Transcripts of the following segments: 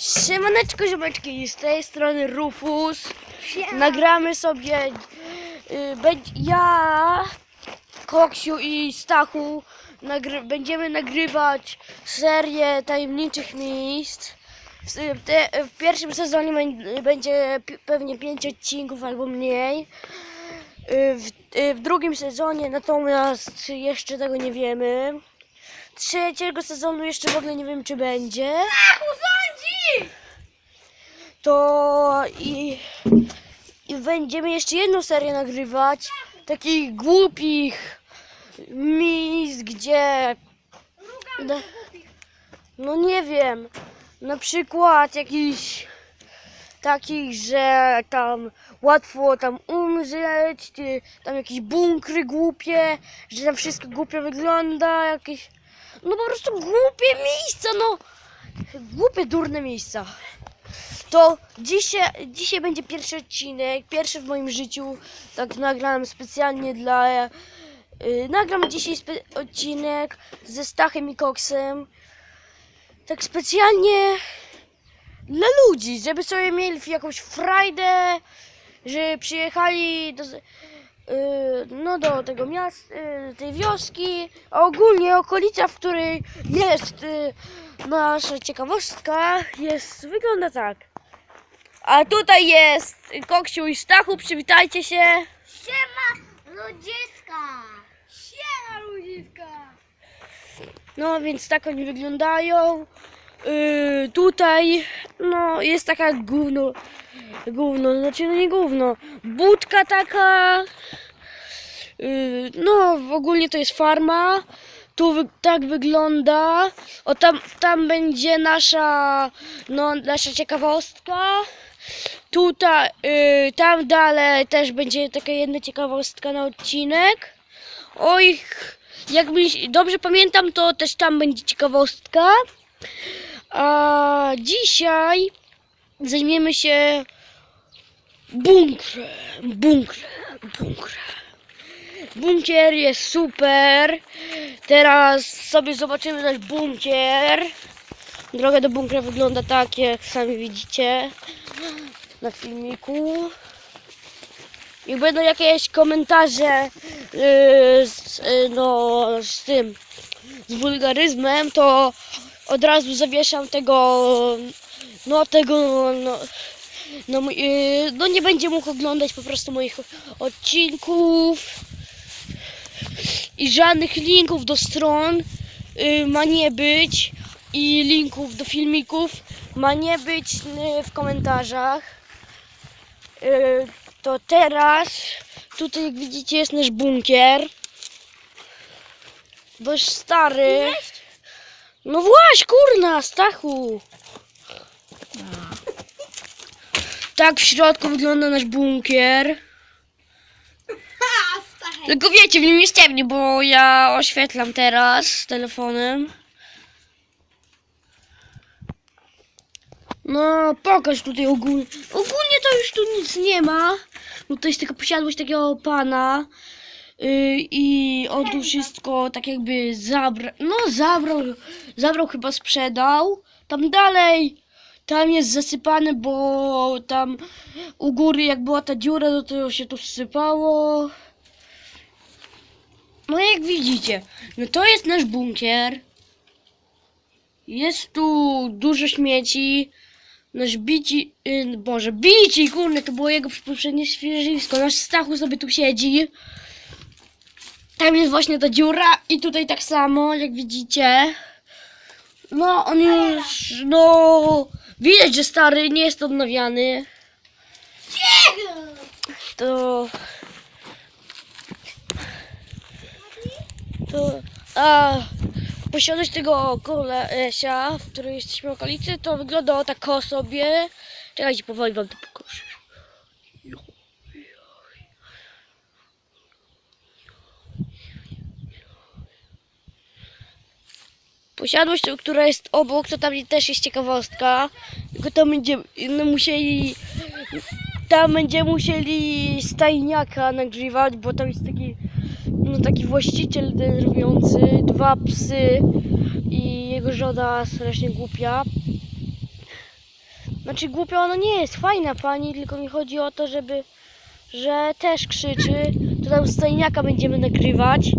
Siemaneczko, ziomeczki, z tej strony Rufus. Nagramy sobie, y, ja, Koksiu i Stachu nagry, będziemy nagrywać serię tajemniczych miejsc. W, te, w pierwszym sezonie bę- będzie pi- pewnie 5 odcinków albo mniej. Y, W, y, w drugim sezonie natomiast jeszcze tego nie wiemy. Trzeciego sezonu jeszcze w ogóle nie wiem czy będzie. Urządzi! To i, i będziemy jeszcze jedną serię nagrywać. Takich głupich miejsc, gdzie. No, no nie wiem. Na przykład jakiś takich, że tam łatwo tam umrzeć, czy tam jakieś bunkry głupie, że tam wszystko głupio wygląda, jakieś. No po prostu głupie miejsca, no. Głupie, durne miejsca. To dzisiaj, dzisiaj będzie pierwszy odcinek, pierwszy w moim życiu. Tak nagrałem specjalnie dla. Yy, nagram dzisiaj odcinek ze Stachem i Koksem. Tak specjalnie dla ludzi, żeby sobie mieli jakąś frajdę, że przyjechali do, yy, no do tego miasta, yy, tej wioski, a ogólnie okolica, w której jest yy, nasza ciekawostka, jest, wygląda tak. A tutaj jest Koksiu i Stachu, przywitajcie się. Siema ludziska! Siema ludziska! No więc tak oni wyglądają. Yy, tutaj no jest taka gówno, gówno, znaczy no nie gówno, budka taka. Yy, no ogólnie to jest farma. Tu wy, tak wygląda. O tam, tam będzie nasza, no nasza ciekawostka. Tutaj, yy, tam dalej też będzie taka jedna ciekawostka na odcinek. Oj, jakby dobrze pamiętam, to też tam będzie ciekawostka. A dzisiaj zajmiemy się bunkrem, bunkrem, bunkrem. Bunkier jest super. Teraz sobie zobaczymy nasz bunkier. Droga do bunkra wygląda tak, jak sami widzicie na filmiku. I będą jakieś komentarze yy, z, yy, no, z tym, z wulgaryzmem, to od razu zawieszam tego, no tego, no, no, yy, no nie będzie mógł oglądać po prostu moich odcinków i żadnych linków do stron yy, ma nie być i linków do filmików ma nie być yy, w komentarzach. Yy, to teraz tutaj jak widzicie jest nasz bunkier. Dość stary. No właśnie, kurna, Stachu. Tak w środku wygląda nasz bunkier. Tylko wiecie, w nim jest ciemnie, bo ja oświetlam teraz telefonem. No, pokaż tutaj ogólnie. Ogólnie to już tu nic nie ma. Bo to jest tylko posiadłość takiego pana. Yy, I on tu wszystko tak jakby zabrał. No, zabrał. Zabrał, chyba sprzedał. Tam dalej. Tam jest zasypane, bo tam u góry jak była ta dziura, no to się tu sypało. No jak widzicie, no to jest nasz bunkier. Jest tu dużo śmieci. Nasz bici, yy, boże, bici, kurde, to było jego poprzednie świeżysko. Nasz Stachu sobie tu siedzi. Tam jest właśnie ta dziura i tutaj tak samo, jak widzicie. No, on już, no, widać, że stary, nie jest odnawiany. To... To... A... Posiadłość tego kolesia, w której jesteśmy w okolicy, to wygląda tak o sobie. Czekajcie, powoli wam to pokażę. Posiadłość, która jest obok, to tam też jest ciekawostka. Tylko tam będziemy no, musieli. Tam będziemy musieli stajniaka nagrywać, bo tam jest taki, no, taki właściciel denerwujący, dwa psy i jego żona strasznie głupia. Znaczy głupia ona nie jest, fajna pani, tylko mi chodzi o to, żeby, że też krzyczy. Tutaj u stajniaka będziemy nagrywać.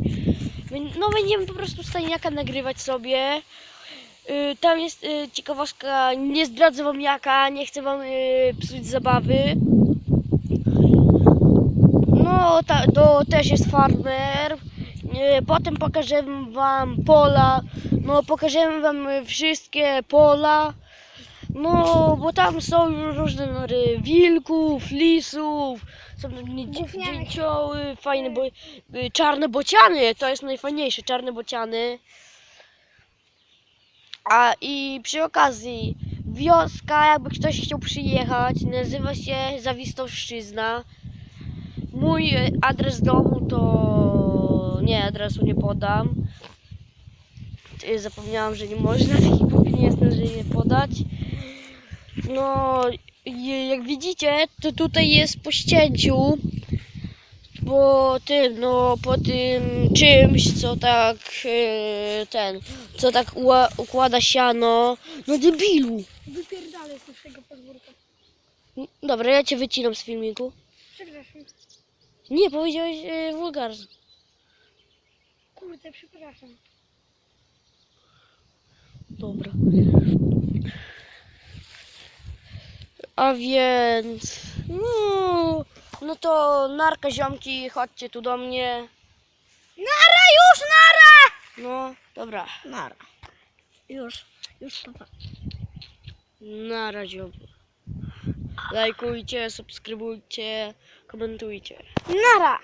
No będziemy po prostu stajniaka nagrywać sobie. Y, Tam jest y, ciekawostka, nie zdradzę wam jaka, nie chcę wam y, psuć zabawy. No, ta, to też jest farmer. Potem pokażemy wam pola. No, pokażemy wam wszystkie pola. No, bo tam są różne nory wilków, lisów, są dzięcioły, fajne, bo, y, czarne bociany, to jest najfajniejsze, czarne bociany. A i przy okazji, wioska, jakby ktoś chciał przyjechać, nazywa się Zawistowszczyzna. Mój y, adres domu to... nie, adresu nie podam. Zapomniałam, że nie można głupi nie jestem, że nie podać. No, i jak widzicie, to tutaj jest po ścięciu. Po tym, no, po tym czymś, co tak, e, ten, co tak układa siano. No debilu. Wypierdalę z naszego podwórka. Dobra, ja cię wycinam z filmiku. Nie, powiedziałeś e. Kurde, przepraszam. Dobra. A więc, no, no to narka ziomki, chodźcie tu do mnie. Nara już, nara! No, dobra. Nara. Już, już papa. Na razie. Lajkujcie, subskrybujcie, komentujcie. Nara!